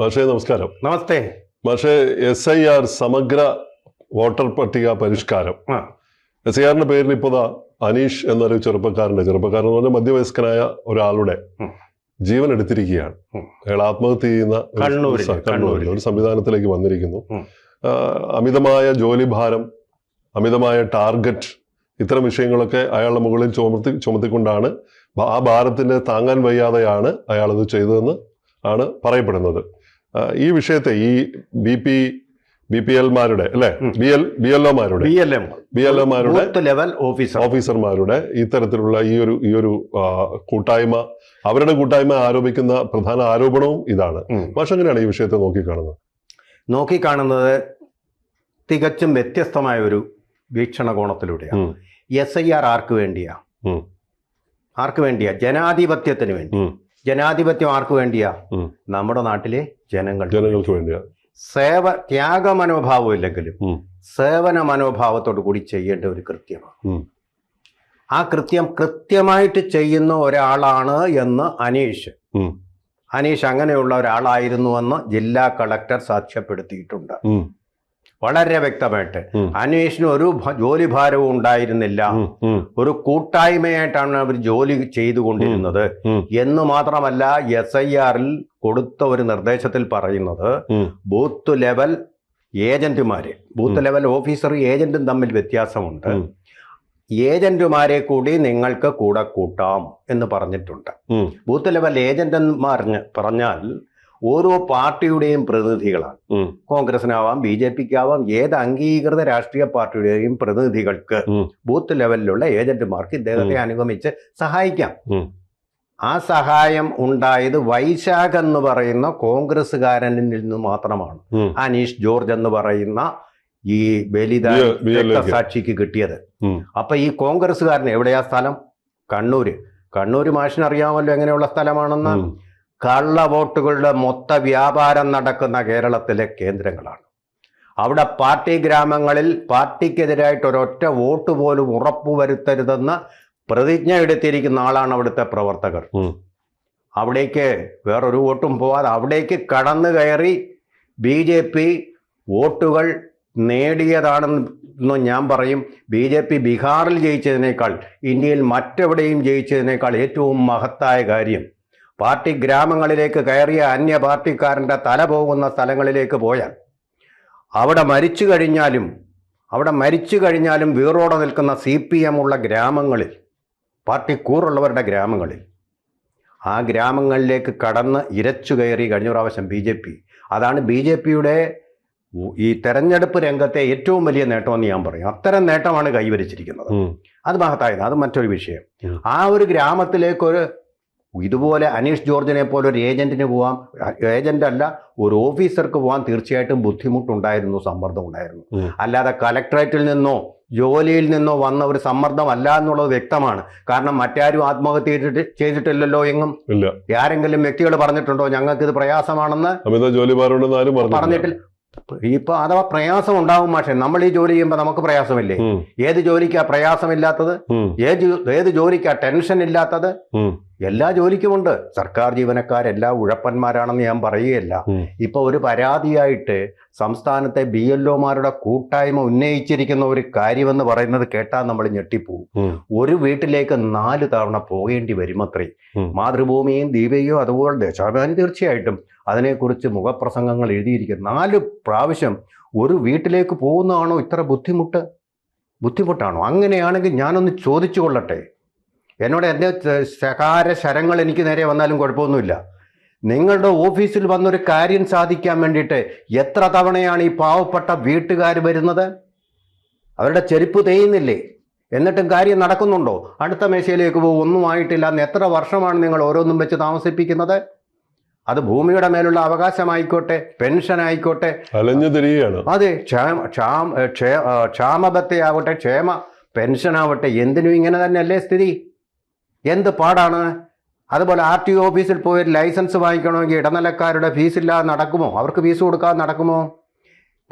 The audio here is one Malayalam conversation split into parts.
മാഷേ നമസ്കാരം. നമസ്തേ. മാഷേ എസ് ഐ ആർ സമഗ്ര വോട്ടർ പട്ടിക പരിഷ്കാരം. എസ് ഐ ആറിന്റെ പേരിൽ ഇപ്പോ ദാ അനീഷ് എന്നൊരു ചെറുപ്പക്കാരന്റെ ചെറുപ്പക്കാരൻ എന്ന് പറഞ്ഞാൽ മധ്യവയസ്കനായ ഒരാളുടെ ജീവൻ എടുത്തിരിക്കുകയാണ്. അയാൾ ആത്മഹത്യ ചെയ്യുന്ന ഒരു- കണ്ണൂരിൽ, സംവിധാനത്തിലേക്ക് വന്നിരിക്കുന്നു. അമിതമായ ജോലി അമിതമായ ജോലിഭാരം അമിതമായ ടാർഗറ്റ് ഇത്തരം വിഷയങ്ങളൊക്കെ അയാളുടെ മുകളിൽ ചുമത്തി ചുമത്തിക്കൊണ്ടാണ് ആ ഭാരത്തിന് താങ്ങാൻ വയ്യാതെയാണ് അയാൾ ഇത് ചെയ്തതെന്ന് ആണ് പറയപ്പെടുന്നത്. ഈ വിഷയത്തെ ഈ ബി പി ബി പി എൽമാരുടെ അല്ലെ. ബി എൽ ബി എൽ ഒമാരുടെ ബി എൽ ഒമാരുടെ ലെവൽ ഓഫീസർ. ഓഫീസർമാരുടെ ഇത്തരത്തിലുള്ള ഈ ഒരു ഈ ഒരു കൂട്ടായ്മ അവരുടെ കൂട്ടായ്മ ആരോപിക്കുന്ന പ്രധാന ആരോപണവും ഇതാണ്. പക്ഷെ എങ്ങനെയാണ് ഈ വിഷയത്തെ നോക്കിക്കാണുന്നത്? നോക്കിക്കാണുന്നത് തികച്ചും വ്യത്യസ്തമായ ഒരു വീക്ഷണകോണത്തിലൂടെയാണ്. എസ് ഐ ആർ ആർക്ക് വേണ്ടിയാ? ആർക്ക് വേണ്ടിയാ? ജനാധിപത്യത്തിന് വേണ്ടി. ജനാധിപത്യം ആർക്ക് വേണ്ടിയാ? നമ്മുടെ നാട്ടിലെ ജനങ്ങൾ ജനങ്ങൾക്ക് വേണ്ടിയാ. സേവ ത്യാഗ മനോഭാവം ഇല്ലെങ്കിലും സേവന മനോഭാവത്തോടു കൂടി ചെയ്യേണ്ട ഒരു കൃത്യമാണ്. ആ കൃത്യം കൃത്യമായിട്ട് ചെയ്യുന്ന ഒരാളാണ് എന്ന് അനീഷ്. അനീഷ് അങ്ങനെയുള്ള ഒരാളായിരുന്നുവെന്ന് ജില്ലാ കളക്ടർ സാക്ഷ്യപ്പെടുത്തിയിട്ടുണ്ട്. വളരെ വ്യക്തമായിട്ട് അന്വേഷണം ഒരു ജോലി ഭാരവും ഉണ്ടായിരുന്നില്ല. ഒരു കൂട്ടായ്മയായിട്ടാണ് അവർ ജോലി ചെയ്തുകൊണ്ടിരുന്നത്. എന്ന് മാത്രമല്ല എസ് ഐ ആറിൽ കൊടുത്ത ഒരു നിർദ്ദേശത്തിൽ പറയുന്നത്. ബൂത്ത് ലെവൽ ഏജന്റുമാര് ബൂത്ത് ലെവൽ ഓഫീസർ ഏജന്റും തമ്മിൽ വ്യത്യാസമുണ്ട് ഏജന്റുമാരെ കൂടി നിങ്ങൾക്ക് കൂടെ കൂട്ടാം എന്ന് പറഞ്ഞിട്ടുണ്ട്. ബൂത്ത് ലെവൽ ഏജന്റ് പറഞ്ഞാൽ ഓരോ പാർട്ടിയുടെയും പ്രതിനിധികളാണ്. കോൺഗ്രസിനാവാം ബി ജെ പിക്കാവാം ഏത് അംഗീകൃത രാഷ്ട്രീയ പാർട്ടിയുടെയും പ്രതിനിധികൾക്ക് ബൂത്ത് ലെവലിലുള്ള ഏജന്റുമാർക്ക് ഇദ്ദേഹത്തെ അനുഗമിച്ച് സഹായിക്കാം. ആ സഹായം ഉണ്ടായത് വൈശാഖ് എന്ന് പറയുന്ന കോൺഗ്രസ്സുകാരനിൽ നിന്ന് മാത്രമാണ്. അനീഷ് ജോർജ് എന്ന് പറയുന്ന ഈ ബലിത സാക്ഷിക്ക്. കിട്ടിയത്. അപ്പൊ ഈ കോൺഗ്രസ്സുകാരൻ എവിടെയാ സ്ഥലം? കണ്ണൂര്. കണ്ണൂര് മാഷിനറിയാമല്ലോ എങ്ങനെയുള്ള സ്ഥലമാണെന്ന്. ഉം. കള്ള വോട്ടുകളുടെ മൊത്ത വ്യാപാരം നടക്കുന്ന കേരളത്തിലെ കേന്ദ്രങ്ങളാണ് അവിടെ പാർട്ടി ഗ്രാമങ്ങളിൽ പാർട്ടിക്കെതിരായിട്ട് ഒരൊറ്റ വോട്ട് പോലും ഉറപ്പുവരുത്തരുതെന്ന് പ്രതിജ്ഞ എടുത്തിരിക്കുന്ന ആളാണ് അവിടുത്തെ പ്രവർത്തകർ. അവിടേക്ക് വേറൊരു വോട്ടും പോവാതെ അവിടേക്ക് കടന്നു കയറി ബി ജെ പി വോട്ടുകൾ നേടിയതാണെന്ന് ഞാൻ പറയും ബി ജെ പി ബീഹാറിൽ ജയിച്ചതിനേക്കാൾ ഇന്ത്യയിൽ മറ്റെവിടെയും ജയിച്ചതിനേക്കാൾ ഏറ്റവും മഹത്തായ കാര്യം പാർട്ടി ഗ്രാമങ്ങളിലേക്ക് കയറിയ അന്യ പാർട്ടിക്കാരന്റെ തല പോകുന്ന സ്ഥലങ്ങളിലേക്ക് പോയാൽ അവിടെ മരിച്ചു കഴിഞ്ഞാലും അവിടെ മരിച്ചു കഴിഞ്ഞാലും വീറോടെ നിൽക്കുന്ന സി പി എം ഉള്ള ഗ്രാമങ്ങളിൽ പാർട്ടി കൂറുള്ളവരുടെ ഗ്രാമങ്ങളിൽ ആ ഗ്രാമങ്ങളിലേക്ക് കടന്ന് ഇരച്ചു കയറി കഴിഞ്ഞ പ്രാവശ്യം ബി ജെ പി. അതാണ് ബി ജെ പിയുടെ ഈ തെരഞ്ഞെടുപ്പ് രംഗത്തെ ഏറ്റവും വലിയ നേട്ടമെന്ന് ഞാൻ പറയും. അത്തരം നേട്ടമാണ് കൈവരിച്ചിരിക്കുന്നത്. അത് മഹത്തായത്. അത് മറ്റൊരു വിഷയം. ആ ഒരു ഗ്രാമത്തിലേക്ക് ഒരു ഇതുപോലെ അനീഷ് ജോർജിനെ പോലെ ഒരു ഏജന്റിന് പോവാം ഏജന്റ് അല്ല ഒരു ഓഫീസർക്ക് പോകാൻ തീർച്ചയായിട്ടും ബുദ്ധിമുട്ടുണ്ടായിരുന്നു സമ്മർദ്ദം ഉണ്ടായിരുന്നു. അല്ലാതെ കലക്ടറേറ്റിൽ നിന്നോ ജോലിയിൽ നിന്നോ വന്ന ഒരു സമ്മർദ്ദമല്ല എന്നുള്ളത് വ്യക്തമാണ്. കാരണം മറ്റാരും ആത്മഹത്യ ചെയ്തിട്ടില്ലല്ലോ എങ്ങും. ഇല്ല. ആരെങ്കിലും വ്യക്തികൾ പറഞ്ഞിട്ടുണ്ടോ ഞങ്ങൾക്ക് ഇത് പ്രയാസമാണെന്ന് പറഞ്ഞിട്ടില്ല. ഇപ്പൊ അഥവാ പ്രയാസം ഉണ്ടാവും പക്ഷേ നമ്മൾ ഈ ജോലി ചെയ്യുമ്പോൾ നമുക്ക് പ്രയാസമില്ലേ. ഏത് ജോലിക്കാ പ്രയാസമില്ലാത്തത്? ഏത് ഏത് ജോലിക്കാ ടെൻഷൻ ഇല്ലാത്തത്. എല്ലാ ജോലിക്കുമുണ്ട്. സർക്കാർ ജീവനക്കാരെല്ലാ ഉഴപ്പന്മാരാണെന്ന് ഞാൻ പറയുകയല്ല. ഇപ്പൊ ഒരു പരാതിയായിട്ട് സംസ്ഥാനത്തെ ബി എൽ ഒമാരുടെ കൂട്ടായ്മ ഉന്നയിച്ചിരിക്കുന്ന ഒരു കാര്യമെന്ന് പറയുന്നത് കേട്ടാൽ നമ്മൾ ഞെട്ടിപ്പോവും. ഒരു വീട്ടിലേക്ക് നാല് തവണ പോകേണ്ടി വരുമത്രേ. മാതൃഭൂമിയും ദീപികയും അതുപോലെ ദേശാഭിമാനി തീർച്ചയായിട്ടും അതിനെക്കുറിച്ച് മുഖപ്രസംഗങ്ങൾ എഴുതിയിരിക്കും. നാല് പ്രാവശ്യം ഒരു വീട്ടിലേക്ക് പോകുന്നതാണോ ഇത്ര ബുദ്ധിമുട്ട്? ബുദ്ധിമുട്ടാണോ? അങ്ങനെയാണെങ്കിൽ ഞാനൊന്ന് ചോദിച്ചു കൊള്ളട്ടെ. എന്നോട് എന്റെ ശകാര ശരങ്ങൾ എനിക്ക് നേരെ വന്നാലും കുഴപ്പമൊന്നുമില്ല. നിങ്ങളുടെ ഓഫീസിൽ വന്നൊരു കാര്യം സാധിക്കാൻ വേണ്ടിയിട്ട് എത്ര തവണയാണ് ഈ പാവപ്പെട്ട വീട്ടുകാർ വരുന്നത്? അവരുടെ ചെരുപ്പ് തേയുന്നില്ലേ? എന്നിട്ടും കാര്യം നടക്കുന്നുണ്ടോ? അടുത്ത മേശയിലേക്ക് പോകും. ഒന്നും ആയിട്ടില്ല. എന്ന് എത്ര വർഷമാണ് നിങ്ങൾ ഓരോന്നും വെച്ച് താമസിപ്പിക്കുന്നത്? അത് ഭൂമിയുടെ മേലുള്ള അവകാശമായിക്കോട്ടെ പെൻഷൻ ആയിക്കോട്ടെ. അലഞ്ഞു തിരികെയാണ് അതെ ക്ഷാമ ക്ഷാം ക്ഷേമ ക്ഷേമ പെൻഷൻ ആവട്ടെ എന്തിനും ഇങ്ങനെ തന്നെയല്ലേ സ്ഥിതി? എന്ത് പാടാണ്? അതുപോലെ ആർ ടി ഓഫീസിൽ പോയി ലൈസൻസ് വാങ്ങിക്കണമെങ്കിൽ ഇടനിലക്കാരുടെ ഫീസ് ഇല്ലാതെ നടക്കുമോ? അവർക്ക് ഫീസ് കൊടുക്കാതെ നടക്കുമോ?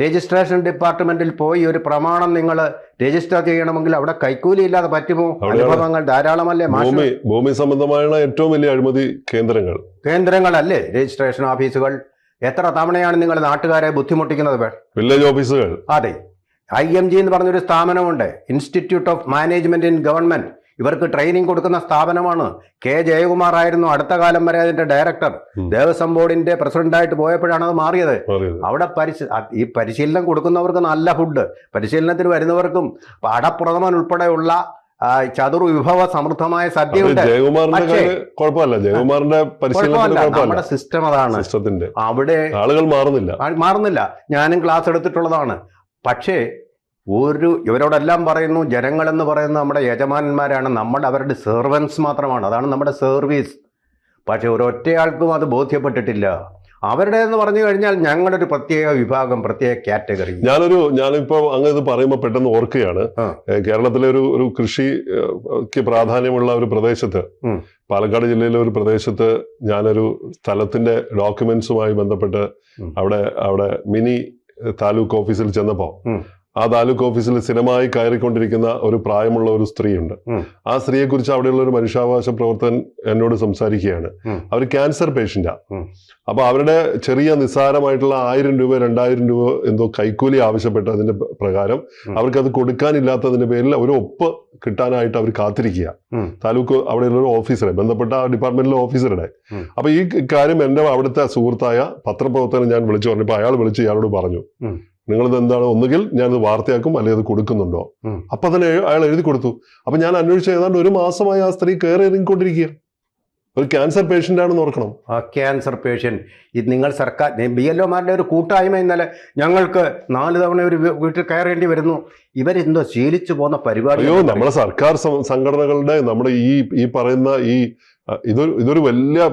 രജിസ്ട്രേഷൻ ഡിപ്പാർട്ട്മെന്റിൽ പോയി ഒരു പ്രമാണം നിങ്ങൾ രജിസ്റ്റർ ചെയ്യണമെങ്കിൽ അവിടെ കൈക്കൂലി ഇല്ലാതെ പറ്റുമോ? അനുഭവങ്ങൾ ധാരാളമല്ലേ ഭൂമി ഭൂമി സംബന്ധമായുള്ള ഏറ്റവും വലിയ അഴിമതി കേന്ദ്രങ്ങൾ. കേന്ദ്രങ്ങളല്ലേ രജിസ്ട്രേഷൻ ഓഫീസുകൾ? എത്ര തവണയാണ് നിങ്ങൾ നാട്ടുകാരെ ബുദ്ധിമുട്ടിക്കുന്നത് വില്ലേജ് ഓഫീസുകൾ. അതെ. ഐ എം ജി എന്ന് പറഞ്ഞൊരു സ്ഥാപനമുണ്ട്. Institute of management in government. ഇവർക്ക് ട്രെയിനിങ് കൊടുക്കുന്ന സ്ഥാപനമാണ്. കെ ജയകുമാർ ആയിരുന്നു അടുത്ത കാലം വരെ അതിന്റെ ഡയറക്ടർ. ദേവസ്വം ബോർഡിന്റെ പ്രസിഡന്റായിട്ട് പോയപ്പോഴാണ് അത് മാറിയത്. അവിടെ പരിശ ഈ പരിശീലനം കൊടുക്കുന്നവർക്ക് നല്ല ഫുഡ് പരിശീലനത്തിന് വരുന്നവർക്കും അടപ്രഥമൻ ഉൾപ്പെടെയുള്ള ചതുർവിഭവ സമൃദ്ധമായ സദ്യ സദ്യയുണ്ട് കുഴപ്പമില്ല. ജയകുമാറിന്റെ നമ്മുടെ സിസ്റ്റം അതാണ്. സിസ്റ്റത്തിന്റെ അവിടെ ആളുകൾ മാറുന്നില്ല. മാറുന്നില്ല. ഞാനും ക്ലാസ് എടുത്തിട്ടുള്ളതാണ്. പക്ഷേ ഒരു ഇവരോടെല്ലാം പറയുന്നു ജനങ്ങളെന്ന് പറയുന്ന നമ്മുടെ യജമാനന്മാരാണ് നമ്മൾ അവരുടെ സെർവൻസ് മാത്രമാണ്. അതാണ് നമ്മുടെ സർവീസ് പക്ഷെ ഒരൊറ്റയാൾക്കും അത് ബോധ്യപ്പെട്ടിട്ടില്ല. അവരുടെ എന്ന് പറഞ്ഞു കഴിഞ്ഞാൽ ഞങ്ങളൊരു പ്രത്യേക വിഭാഗം പ്രത്യേക കാറ്റഗറി ഞാനൊരു ഞാനിപ്പോ അങ്ങ് ഇത് പറയുമ്പോൾ പെട്ടെന്ന് ഓർക്കുകയാണ്. കേരളത്തിലെ ഒരു ഒരു കൃഷിക്ക് പ്രാധാന്യമുള്ള ഒരു പ്രദേശത്ത് പാലക്കാട് ജില്ലയിലെ ഒരു പ്രദേശത്ത് ഞാനൊരു സ്ഥലത്തിന്റെ ഡോക്യുമെന്റ്സുമായി ബന്ധപ്പെട്ട് അവിടെ അവിടെ മിനി താലൂക്ക് ഓഫീസിൽ ചെന്നപ്പോ ഉം. ആ താലൂക്ക് ഓഫീസിൽ സ്ഥിരമായി കയറിക്കൊണ്ടിരിക്കുന്ന ഒരു പ്രായമുള്ള ഒരു സ്ത്രീയുണ്ട്. ആ സ്ത്രീയെ കുറിച്ച് അവിടെയുള്ള ഒരു മനുഷ്യാവകാശ പ്രവർത്തകൻ എന്നോട് സംസാരിക്കുകയാണ്. അവർ ക്യാൻസർ പേഷ്യന്റാ. അപ്പൊ അവരുടെ ചെറിയ നിസ്സാരമായിട്ടുള്ള ആയിരം രൂപ രണ്ടായിരം രൂപ എന്തോ കൈക്കൂലി ആവശ്യപ്പെട്ടതിന്റെ പ്ര- പ്രകാരം അവർക്കത് അവർക്ക് അത് കൊടുക്കാനില്ലാത്തതിന്റെ പേരിൽ ഒരു ഒപ്പ് കിട്ടാനായിട്ട് അവർ കാത്തിരിക്കുക താലൂക്ക് അവിടെയുള്ള ഒരു ഓഫീസറെ ബന്ധപ്പെട്ട ആ ഡിപ്പാർട്ട്മെന്റിലെ ഓഫീസറുടെ. അപ്പൊ ഈ കാര്യം എന്റെ അവിടുത്തെ സുഹൃത്തായ പത്രപ്രവർത്തകൻ ഞാൻ വിളിച്ചു പറഞ്ഞപ്പോൾ അയാൾ വിളിച്ച് ഇയാളോട് പറഞ്ഞു. നിങ്ങളിത് എന്താണ്? ഒന്നുകിൽ ഞാനിത് വാർത്തയാക്കും അല്ലെങ്കിൽ അത് കൊടുക്കുന്നുണ്ടോ. അപ്പൊ തന്നെ അയാൾ എഴുതി കൊടുത്തു. അപ്പൊ ഞാൻ അന്വേഷിച്ച ഏതാണ്ട് ഒരു മാസമായി ആ സ്ത്രീ കയറി ഇറങ്ങിക്കൊണ്ടിരിക്കുക ഒരു ക്യാൻസർ പേഷ്യന്റ് ആണെന്ന് ഓർക്കണം. ആ ക്യാൻസർ പേഷ്യന്റ് ഇത് നിങ്ങൾ സർക്കാർ ബി എൽ ഒമാരുടെ ഒരു കൂട്ടായ്മ ഇന്നലെ ഞങ്ങൾക്ക് നാല് തവണ ഒരു വീട്ടിൽ കയറേണ്ടി വരുന്നു. ഇവരെന്തോ ശീലിച്ചു പോകുന്ന പരിപാടി അയ്യോ നമ്മുടെ സർക്കാർ സംഘടനകളുടെ നമ്മുടെ ഈ ഈ പറയുന്ന ഈ ഇതൊരു ഇതൊരു വലിയ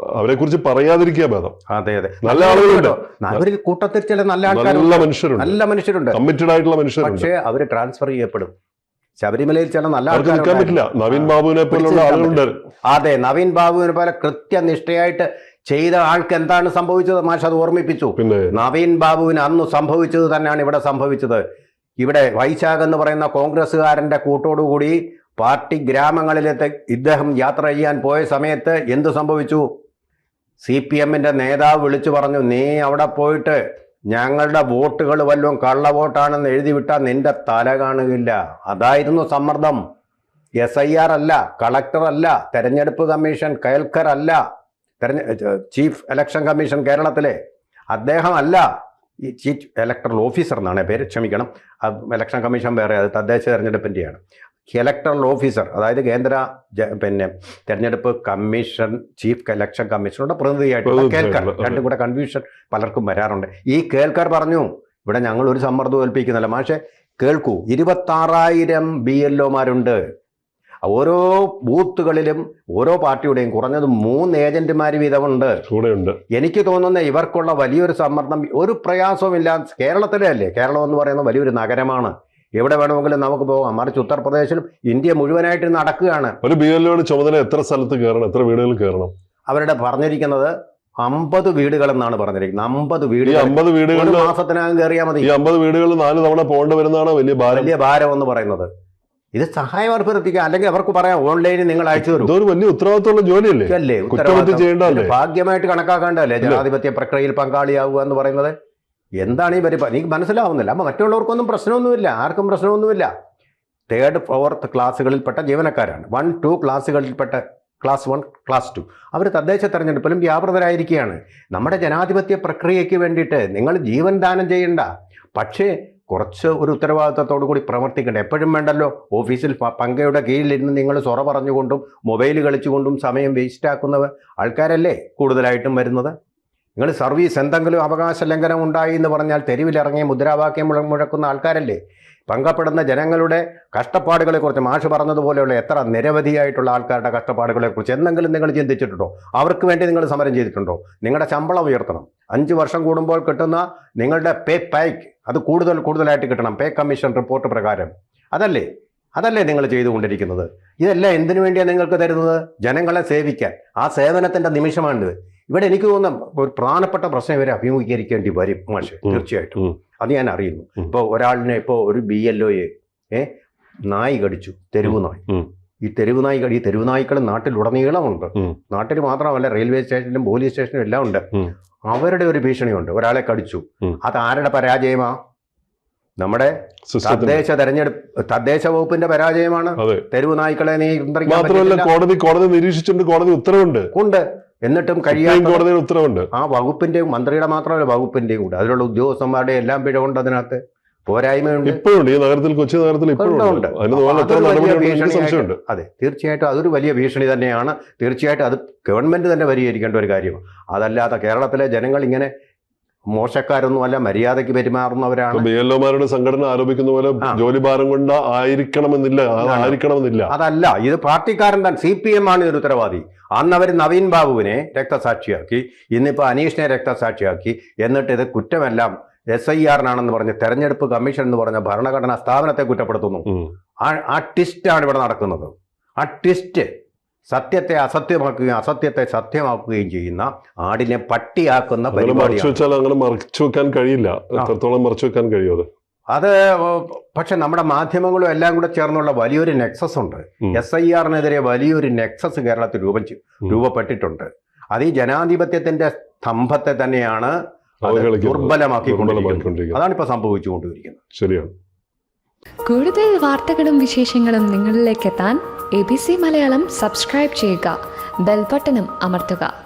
അവരെ കുറിച്ച് പറയാതിരിക്കുക ഭേദം. അതെ അതെ. നല്ല ആളുകളുണ്ട്. അവരിൽ കൂട്ടത്തിൽ ചില നല്ല നല്ല മനുഷ്യരുണ്ട്. നല്ല മനുഷ്യരുണ്ട്. കമ്മിറ്റഡ് ആയിട്ടുള്ള മനുഷ്യരുണ്ട്. പക്ഷേ അവർ ട്രാൻസ്ഫർ ചെയ്യപ്പെടും. ശബരിമലയിൽ ചില നല്ല ആൾക്കാർ നിൽക്കാൻ പറ്റില്ല. നവീൻ. ബാബുവിനെ പോലുള്ള ആളുകളുണ്ട്. അതെ നവീൻ ബാബുവിനെ പോലെ കൃത്യനിഷ്ഠയായിട്ട് ചെയ്ത ആൾക്ക് എന്താണ് സംഭവിച്ചത് മാഷ്? അത് ഓർമ്മിപ്പിച്ചു. നവീൻ ബാബുവിന് അന്ന് സംഭവിച്ചത് തന്നെയാണ് ഇവിടെ സംഭവിച്ചത്. ഇവിടെ വൈശാഖ് എന്ന് പറയുന്ന കോൺഗ്രസ്സുകാരന്റെ കൂട്ടോടുകൂടി പാർട്ടി ഗ്രാമങ്ങളിലെത്തെ ഇദ്ദേഹം യാത്ര ചെയ്യാൻ പോയ സമയത്ത് എന്ത് സംഭവിച്ചു? സി പി എമ്മിന്റെ നേതാവ് വിളിച്ചു പറഞ്ഞു നീ അവിടെ പോയിട്ട് ഞങ്ങളുടെ വോട്ടുകൾ വല്ലതും കള്ള വോട്ടാണെന്ന് എഴുതി വിട്ടാൽ നിന്റെ തല കാണുകയില്ല. അതായിരുന്നു സമ്മർദ്ദം. എസ് ഐ ആർ അല്ല കളക്ടർ അല്ല തെരഞ്ഞെടുപ്പ് കമ്മീഷൻ കേൾക്കർ അല്ല തെരഞ്ഞെ ചീഫ് ഇലക്ഷൻ കമ്മീഷൻ കേരളത്തിലെ അദ്ദേഹം അല്ല. ഈ ചീഫ് ഇലക്ടറൽ ഓഫീസർ എന്നാണ് പേര് ക്ഷമിക്കണം. ഇലക്ഷൻ കമ്മീഷൻ വേറെ അത് തദ്ദേശ തെരഞ്ഞെടുപ്പിന്റെയാണ് ഇലക്ടറൽ ഓഫീസർ അതായത് കേന്ദ്ര പിന്നെ തെരഞ്ഞെടുപ്പ് കമ്മീഷൻ ചീഫ് ഇലക്ഷൻ കമ്മീഷനുടെ പ്രതിനിധിയായിട്ട് കേൾക്കാർ രണ്ടും കൂടെ കൺഫ്യൂഷൻ പലർക്കും വരാറുണ്ട്. ഈ കേൾക്കാർ പറഞ്ഞു ഇവിടെ ഞങ്ങൾ ഒരു സമ്മർദ്ദം ഏൽപ്പിക്കുന്നില്ല. പക്ഷേ കേൾക്കൂ ഇരുപത്താറായിരം ബി എൽ ഒമാരുണ്ട് ഓരോ ബൂത്തുകളിലും ഓരോ പാർട്ടിയുടെയും കുറഞ്ഞത് മൂന്ന് ഏജന്റുമാർ വീതമുണ്ട്. എനിക്ക് തോന്നുന്ന ഇവർക്കുള്ള വലിയൊരു സമ്മർദ്ദം ഒരു പ്രയാസവുമില്ല കേരളത്തിലെ അല്ലേ? കേരളം എന്ന് പറയുന്ന വലിയൊരു നഗരമാണ്. എവിടെ വേണമെങ്കിലും നമുക്ക് പോകാം. മറിച്ച് ഉത്തർപ്രദേശിലും ഇന്ത്യ മുഴുവനായിട്ട് നടക്കുകയാണ്. ഒരു ബി എൽ ചുമതല എത്ര സ്ഥലത്ത് കയറണം? എത്ര വീടുകളിൽ കയറണം? അവരുടെ പറഞ്ഞിരിക്കുന്നത് അമ്പത് വീടുകൾ എന്നാണ് പറഞ്ഞിരിക്കുന്നത്. അമ്പത് വീടുകൾ. അമ്പത് വീടുകൾ മാസത്തിനകം കയറിയാൽ മതി. ഈ അമ്പത് വീടുകളിൽ നാല് തവണ പോകേണ്ടി വരുന്നതാണ് വലിയ ഭാരം. വലിയ ഭാരം എന്ന് പറയുന്നത്. ഇത് സഹായം അർപ്പിക്കുക അല്ലെങ്കിൽ അവർക്ക് പറയാം ഓൺലൈനിൽ നിങ്ങൾ അയച്ചു തരും. ഇതൊരു വലിയ ഉത്തരവാദിത്തമുള്ള ജോലിയല്ലേ? അല്ലേ ഭാഗ്യമായിട്ട് കണക്കാക്കേണ്ടതല്ലേ? ജനാധിപത്യ പ്രക്രിയയിൽ പങ്കാളിയാവുക എന്ന് പറയുന്നത്? എന്താണ് ഈ പരിപാടി എനിക്ക് മനസ്സിലാവുന്നില്ല. അപ്പോൾ മറ്റുള്ളവർക്കൊന്നും പ്രശ്നമൊന്നുമില്ല. ആർക്കും പ്രശ്നമൊന്നുമില്ല. തേർഡ് ഫോർത്ത് ക്ലാസ്സുകളിൽപ്പെട്ട ജീവനക്കാരാണ്. വൺ ടു ക്ലാസ്സുകളിൽപ്പെട്ട ക്ലാസ് വൺ ക്ലാസ് ടു. അവർ തദ്ദേശ തെരഞ്ഞെടുപ്പിലും വ്യാപൃതരായിരിക്കുകയാണ്. നമ്മുടെ ജനാധിപത്യ പ്രക്രിയയ്ക്ക് വേണ്ടിയിട്ട് നിങ്ങൾ ജീവൻ ദാനം ചെയ്യണ്ട. പക്ഷേ കുറച്ച് ഒരു ഉത്തരവാദിത്തത്തോടു കൂടി പ്രവർത്തിക്കേണ്ട. എപ്പോഴും വേണ്ടല്ലോ ഓഫീസിൽ പങ്കയുടെ കീഴിലിരുന്ന് നിങ്ങൾ സൊറ പറഞ്ഞുകൊണ്ടും മൊബൈൽ കളിച്ചുകൊണ്ടും സമയം വേസ്റ്റ് ആക്കുന്നവർ ആൾക്കാരല്ലേ കൂടുതലായിട്ടും വരുന്നത്? നിങ്ങൾ സർവീസ് എന്തെങ്കിലും അവകാശ ലംഘനം ഉണ്ടായി എന്ന് പറഞ്ഞാൽ തെരുവിലിറങ്ങി മുദ്രാവാക്യം മുഴ- മുഴക്കുന്ന ആൾക്കാരല്ലേ? പങ്കപ്പെടുന്ന ജനങ്ങളുടെ കഷ്ടപ്പാടുകളെക്കുറിച്ച് മാഷ് പറഞ്ഞതുപോലെയുള്ള എത്ര നിരവധിയായിട്ടുള്ള ആൾക്കാരുടെ കഷ്ടപ്പാടുകളെക്കുറിച്ച് എന്തെങ്കിലും നിങ്ങൾ ചിന്തിച്ചിട്ടുണ്ടോ? അവർക്ക് വേണ്ടി നിങ്ങൾ സമരം ചെയ്തിട്ടുണ്ടോ? നിങ്ങളുടെ ശമ്പളം ഉയർത്തണം. അഞ്ച് വർഷം കൂടുമ്പോൾ കിട്ടുന്ന നിങ്ങളുടെ പേ പൈക്ക് അത് കൂടുതൽ കൂടുതലായിട്ട് കിട്ടണം. പേ കമ്മീഷൻ റിപ്പോർട്ട് പ്രകാരം. അതല്ലേ? അതല്ലേ നിങ്ങൾ ചെയ്തുകൊണ്ടിരിക്കുന്നത്? ഇതെല്ലാം എന്തിനു വേണ്ടിയാണ് നിങ്ങൾക്ക് തരുന്നത്? ജനങ്ങളെ സേവിക്കാൻ. ആ സേവനത്തിന്റെ നിമിഷമാണിത്. ഇവിടെ എനിക്ക് തോന്നുന്ന ഒരു പ്രധാനപ്പെട്ട പ്രശ്നം ഇവരെ അഭിമുഖീകരിക്കേണ്ടി വരും മാഷെ തീർച്ചയായിട്ടും. അത് ഞാൻ അറിയുന്നു. ഇപ്പൊ ഇപ്പോൾ ഒരാളിനെ ഇപ്പോൾ ഒരു ബി എൽ ഒയെ ഏ നായി കടിച്ചു തെരുവ് നായി. ഈ തെരുവ് നായി കടി തെരുവ് നായ്ക്കൾ നാട്ടിലുടനീളമുണ്ട്. നാട്ടിൽ മാത്രമല്ല റെയിൽവേ സ്റ്റേഷനിലും പോലീസ് സ്റ്റേഷനിലും എല്ലാം ഉണ്ട്. അവരുടെ ഒരു ഭീഷണിയുണ്ട്. ഒരാളെ കടിച്ചു. അത് ആരുടെ പരാജയമാ? നമ്മുടെ തദ്ദേശ തെരഞ്ഞെടുപ്പ് തദ്ദേശ വകുപ്പിന്റെ പരാജയമാണ്. തെരുവ് നായ്ക്കളെ നിയന്ത്രിക്കാൻ പറ്റില്ല. കോടതി കോടതി നിരീക്ഷിച്ചിട്ടുണ്ട് കോടതി ഉത്തരവുണ്ട്. ഉണ്ട്. എന്നിട്ടും കഴിയാത്ത കോടതിയുടെ ഉത്തരവുണ്ട്. ആ വകുപ്പിന്റെയും മന്ത്രിയുടെ മാത്രമല്ല വകുപ്പിന്റെയും കൂടെ. അതിലുള്ള ഉദ്യോഗസ്ഥന്മാരുടെ എല്ലാം പിഴവുണ്ട് അതിനകത്ത് പോരായ്മയുണ്ട്. ഇപ്പോഴുണ്ട്. ഈ നഗരത്തിൽ കൊച്ചി നഗരത്തിൽ അതെ തീർച്ചയായിട്ടും അതൊരു വലിയ ഭീഷണി തന്നെയാണ്. തീർച്ചയായിട്ടും അത് ഗവൺമെന്റ് തന്നെ പരിഹരിക്കേണ്ട ഒരു കാര്യമാണ് അതല്ലാതെ കേരളത്തിലെ ജനങ്ങൾ ഇങ്ങനെ മോശക്കാരൊന്നും അല്ല മര്യാദയ്ക്ക് പെരുമാറുന്നവരാണ്. ബി സംഘടന ആരോപിക്കുന്ന പോലെ ജോലി ഭാരം കൊണ്ട് ആയിരിക്കണമെന്നില്ല. ആയിരിക്കണമെന്നില്ല. അതല്ല ഇത് പാർട്ടിക്കാരൻ തന്നെ സി പി എം ആണ് ഇതിന് ഉത്തരവാദി. അന്ന് അവർ നവീൻ ബാബുവിനെ രക്തസാക്ഷിയാക്കി ഇന്നിപ്പോൾ അനീഷിനെ രക്തസാക്ഷിയാക്കി. എന്നിട്ട് ഇത് കുറ്റമെല്ലാം എസ് ഐ ആറിനാണെന്ന് പറഞ്ഞ് തെരഞ്ഞെടുപ്പ് കമ്മീഷൻ എന്ന് പറഞ്ഞ ഭരണഘടനാ സ്ഥാപനത്തെ കുറ്റപ്പെടുത്തുന്നു. ആ ട്വിസ്റ്റ് ട്വിസ്റ്റാണ് ഇവിടെ നടക്കുന്നത്. ആ ട്വിസ്റ്റ് സത്യത്തെ അസത്യമാക്കുകയും അസത്യത്തെ സത്യമാക്കുകയും ചെയ്യുന്ന ആടിനെ പട്ടിയാക്കുന്ന പരിപാടി അങ്ങനെ മറച്ചു വെക്കാൻ കഴിയില്ല. എത്രത്തോളം മറച്ചു വെക്കാൻ കഴിയും അത് പക്ഷെ നമ്മുടെ മാധ്യമങ്ങളും എല്ലാം കൂടെ ചേർന്നുള്ള വലിയൊരു നെക്സസ് ഉണ്ട്. എസ് ഐ ആറിനെതിരെ വലിയൊരു നെക്സസ് കേരളത്തിൽ രൂപം രൂപപ്പെട്ടിട്ടുണ്ട്. അത് ഈ ജനാധിപത്യത്തിന്റെ സ്തംഭത്തെ തന്നെയാണ് ദുർബലമാക്കി അതാണ് ഇപ്പൊ സംഭവിച്ചുകൊണ്ടിരിക്കുന്നത്. ശരിയാണ്. കൂടുതൽ വാർത്തകളും വിശേഷങ്ങളും നിങ്ങളിലേക്ക് എത്താൻ A B C Malayalam subscribe ചെയ്യുക. ബെൽബട്ടനും അമർത്തുക.